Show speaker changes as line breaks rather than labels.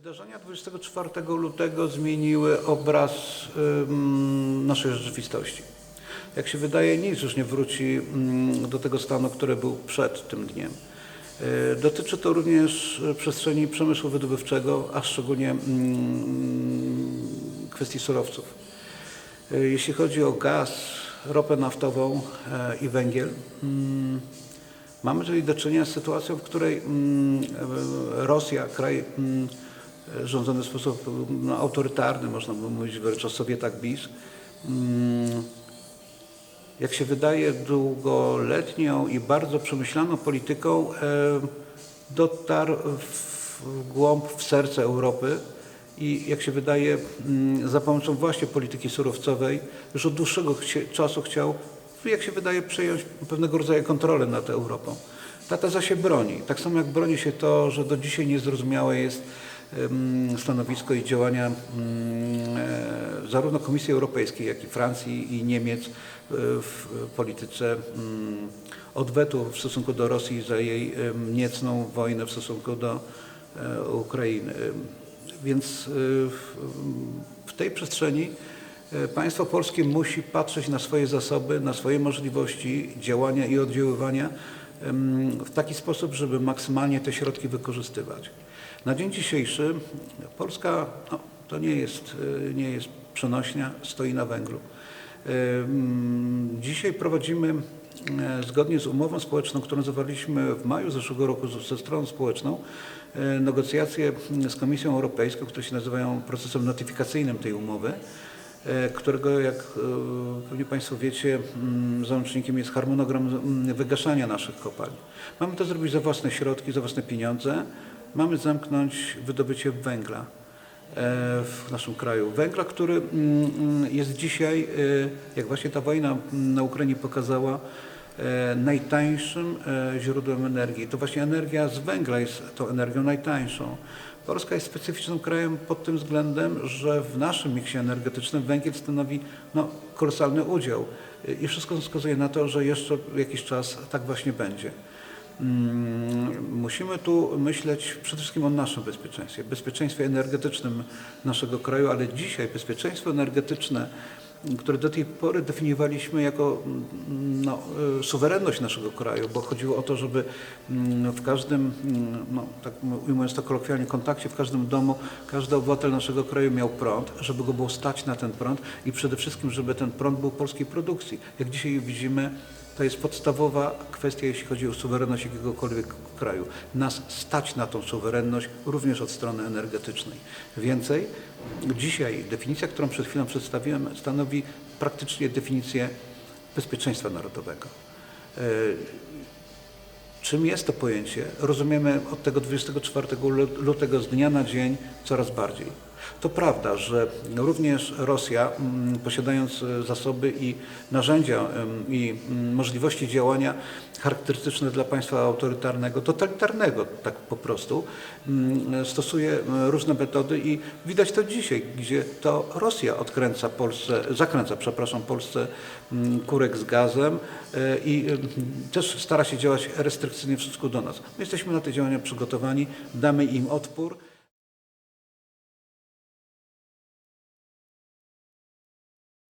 Wydarzenia 24 lutego zmieniły obraz ym, naszej rzeczywistości. Jak się wydaje, nic już nie wróci ym, do tego stanu, który był przed tym dniem. Y, Dotyczy to również y, przestrzeni przemysłu wydobywczego, a szczególnie ym, kwestii surowców. Y, Jeśli chodzi o gaz, ropę naftową e, i węgiel, mm, mamy tutaj do czynienia z sytuacją, w której Rosja, kraj rządzony w sposób no, autorytarny, można by mówić wręcz o Sowietach bis, mm, jak się wydaje, długoletnią i bardzo przemyślaną polityką e, dotarł w głąb, w serce Europy i jak się wydaje, mm, za pomocą właśnie polityki surowcowej już od dłuższego czasu chciał, jak się wydaje, przejąć pewnego rodzaju kontrolę nad Europą. Ta teza się broni. Tak samo jak broni się to, że do dzisiaj niezrozumiałe jest stanowisko i działania e, zarówno Komisji Europejskiej, jak i Francji i Niemiec e, w polityce odwetu w stosunku do Rosji za jej niecną wojnę w stosunku do e, Ukrainy. Więc w, tej przestrzeni państwo polskie musi patrzeć na swoje zasoby, na swoje możliwości działania i oddziaływania w taki sposób, żeby maksymalnie te środki wykorzystywać. Na dzień dzisiejszy Polska no, to nie jest, e, nie jest przenośnia, stoi na węglu. Em, Dzisiaj prowadzimy e, zgodnie z umową społeczną, którą zawarliśmy w maju zeszłego roku ze stroną społeczną, negocjacje z Komisją Europejską, które się nazywają procesem notyfikacyjnym tej umowy, którego, jak pewnie Państwo wiecie, mm, załącznikiem jest harmonogram mm, wygaszania naszych kopalń. Mamy to zrobić za własne środki, za własne pieniądze. Mamy zamknąć wydobycie węgla e, w naszym kraju. Węgla, który mm, mm, jest dzisiaj, e, jak właśnie ta wojna mm, na Ukrainie pokazała, e, najtańszym źródłem energii. To właśnie energia z węgla jest tą energią najtańszą. Polska jest specyficznym krajem pod tym względem, że w naszym miksie energetycznym węgiel stanowi no, kolosalny udział i wszystko wskazuje na to, że jeszcze jakiś czas tak właśnie będzie. Mm, Musimy tu myśleć przede wszystkim o naszym bezpieczeństwie, bezpieczeństwie energetycznym naszego kraju, ale dzisiaj bezpieczeństwo energetyczne, które do tej pory definiowaliśmy jako mm, no, y, suwerenność naszego kraju, bo chodziło o to, żeby mm, w każdym, no, tak ujmując to kolokwialnie, kontakcie, w każdym domu, każdy obywatel naszego kraju miał prąd, żeby go było stać na ten prąd i przede wszystkim, żeby ten prąd był polskiej produkcji. Jak dzisiaj widzimy, to jest podstawowa kwestia, jeśli chodzi o suwerenność jakiegokolwiek kraju. Nas stać na tą suwerenność również od strony energetycznej. Więcej, dzisiaj definicja, którą przed chwilą przedstawiłem, stanowi praktycznie definicję bezpieczeństwa narodowego. E, Czym jest to pojęcie, rozumiemy od tego 24 lu- lutego z dnia na dzień coraz bardziej. To prawda, że również Rosja, mm, posiadając e, zasoby i narzędzia i mm, możliwości działania charakterystyczne dla państwa autorytarnego, totalitarnego tak po prostu, mm, stosuje e, różne metody i widać to dzisiaj, gdzie to Rosja odkręca Polsce, zakręca, przepraszam, Polsce kurek z gazem e, i też stara się działać restrykcyjnie w stosunku do nas. My jesteśmy na te działania przygotowani, damy im odpór.